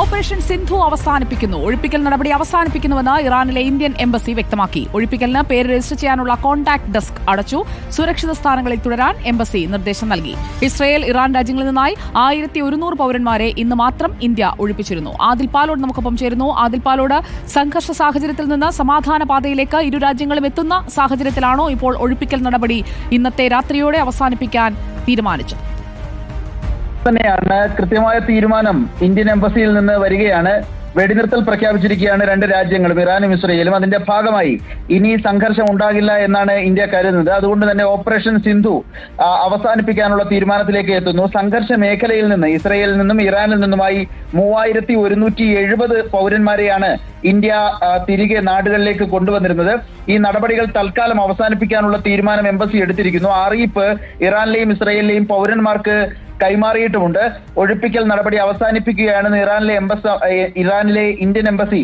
Operation Sindhu അവസാനിപ്പിക്കുന്നു. ഒഴിപ്പിക്കൽ നടപടി അവസാനിപ്പിക്കുന്നുവെന്ന് ഇറാനിലെ ഇന്ത്യൻ എംബസി വ്യക്തമാക്കി. ഒഴിപ്പിക്കലിന് പേര് രജിസ്റ്റർ ചെയ്യാനുള്ള കോൺടാക്ട് ഡെസ്ക് അടച്ചു. സുരക്ഷിത സ്ഥാനങ്ങളിൽ തുടരാൻ എംബസി നിർദ്ദേശം നൽകി. ഇസ്രയേൽ ഇറാൻ രാജ്യങ്ങളിൽ നിന്നായി ആയിരത്തി ഒരുന്നൂറ് പൗരന്മാരെ ഇന്ന് മാത്രം ഇന്ത്യ ഒഴിപ്പിച്ചിരുന്നു. ആദിൽ പാലോട് നമുക്കൊപ്പം ചേരുന്നു. ആദിൽ പാലോട് സംഘർഷ സാഹചര്യത്തിൽ നിന്ന് സമാധാന പാതയിലേക്ക് ഇരു രാജ്യങ്ങളും എത്തുന്ന സാഹചര്യത്തിലാണോ ഇപ്പോൾ ഒഴിപ്പിക്കൽ നടപടി ഇന്നത്തെ രാത്രിയോടെ അവസാനിപ്പിക്കാൻ തീരുമാനിച്ചത്? തന്നെയാണ് കൃത്യമായ തീരുമാനം ഇന്ത്യൻ എംബസിയിൽ നിന്ന് വരികയാണ്. വെടിനിർത്തൽ പ്രഖ്യാപിച്ചിരിക്കുകയാണ് രണ്ട് രാജ്യങ്ങളും ഇറാനും ഇസ്രയേലും. അതിന്റെ ഭാഗമായി ഇനി സംഘർഷം ഉണ്ടാകില്ല എന്നാണ് ഇന്ത്യ കരുതുന്നത്. അതുകൊണ്ട് തന്നെ ഓപ്പറേഷൻ സിന്ധു അവസാനിപ്പിക്കാനുള്ള തീരുമാനത്തിലേക്ക് എത്തുന്നു. സംഘർഷ മേഖലയിൽ നിന്ന് ഇസ്രയേലിൽ നിന്നും ഇറാനിൽ നിന്നുമായി മൂവായിരത്തി ഒരുന്നൂറ്റി എഴുപത് പൗരന്മാരെയാണ് ഇന്ത്യ തിരികെ നാടുകളിലേക്ക് കൊണ്ടുവന്നിരുന്നത്. ഈ നടപടികൾ തൽക്കാലം അവസാനിപ്പിക്കാനുള്ള തീരുമാനം എംബസി എടുത്തിരിക്കുന്നു. അറിയിപ്പ് ഇറാനിലെയും ഇസ്രയേലിലെയും പൗരന്മാർക്ക് കൈമാറിയിട്ടുമുണ്ട്. ഒഴിപ്പിക്കൽ നടപടി അവസാനിപ്പിക്കുകയാണെന്ന് ഇറാനിലെ എംബസ ഇറാനിലെ ഇന്ത്യൻ എംബസി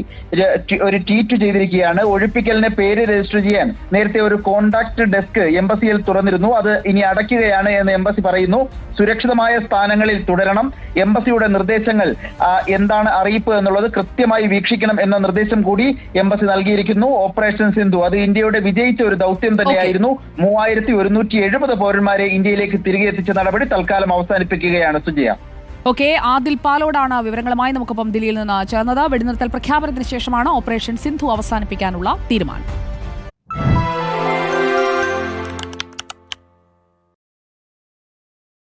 ഒരു ട്വീറ്റ് ചെയ്തിരിക്കുകയാണ്. ഒഴിപ്പിക്കലിന് പേര് രജിസ്റ്റർ ചെയ്യാൻ നേരത്തെ ഒരു കോണ്ടാക്ട് ഡെസ്ക് എംബസിയിൽ തുറന്നിരുന്നു. അത് ഇനി അടയ്ക്കുകയാണ് എന്ന് എംബസി പറയുന്നു. സുരക്ഷിതമായ സ്ഥാനങ്ങളിൽ തുടരണം. എംബസിയുടെ നിർദ്ദേശങ്ങൾ എന്താണ് അറിയിപ്പ് എന്നുള്ളത് കൃത്യമായി വീക്ഷിക്കണം എന്ന നിർദ്ദേശം കൂടി എംബസി നൽകിയിരിക്കുന്നു. ഓപ്പറേഷൻ സിന്ധു അത് ഇന്ത്യയുടെ വിജയിച്ച ഒരു ദൗത്യം തന്നെയായിരുന്നു. മൂവായിരത്തി ഒരുന്നൂറ്റി എഴുപത് പൗരന്മാരെ ഇന്ത്യയിലേക്ക് തിരികെ എത്തിച്ച നടപടി തൽക്കാലം അവസാനിപ്പിക്കുകയാണ് സുജയ. ഓക്കെ ആദിൽ പാലോടാണ് വിവരങ്ങളുമായി നമുക്കൊപ്പം ദില്ലിയിൽ നിന്ന് ചേർന്നത്. വെടിനിർത്തൽ പ്രഖ്യാപനത്തിന് ശേഷമാണ് ഓപ്പറേഷൻ സിന്ധു അവസാനിപ്പിക്കാനുള്ള തീരുമാനം.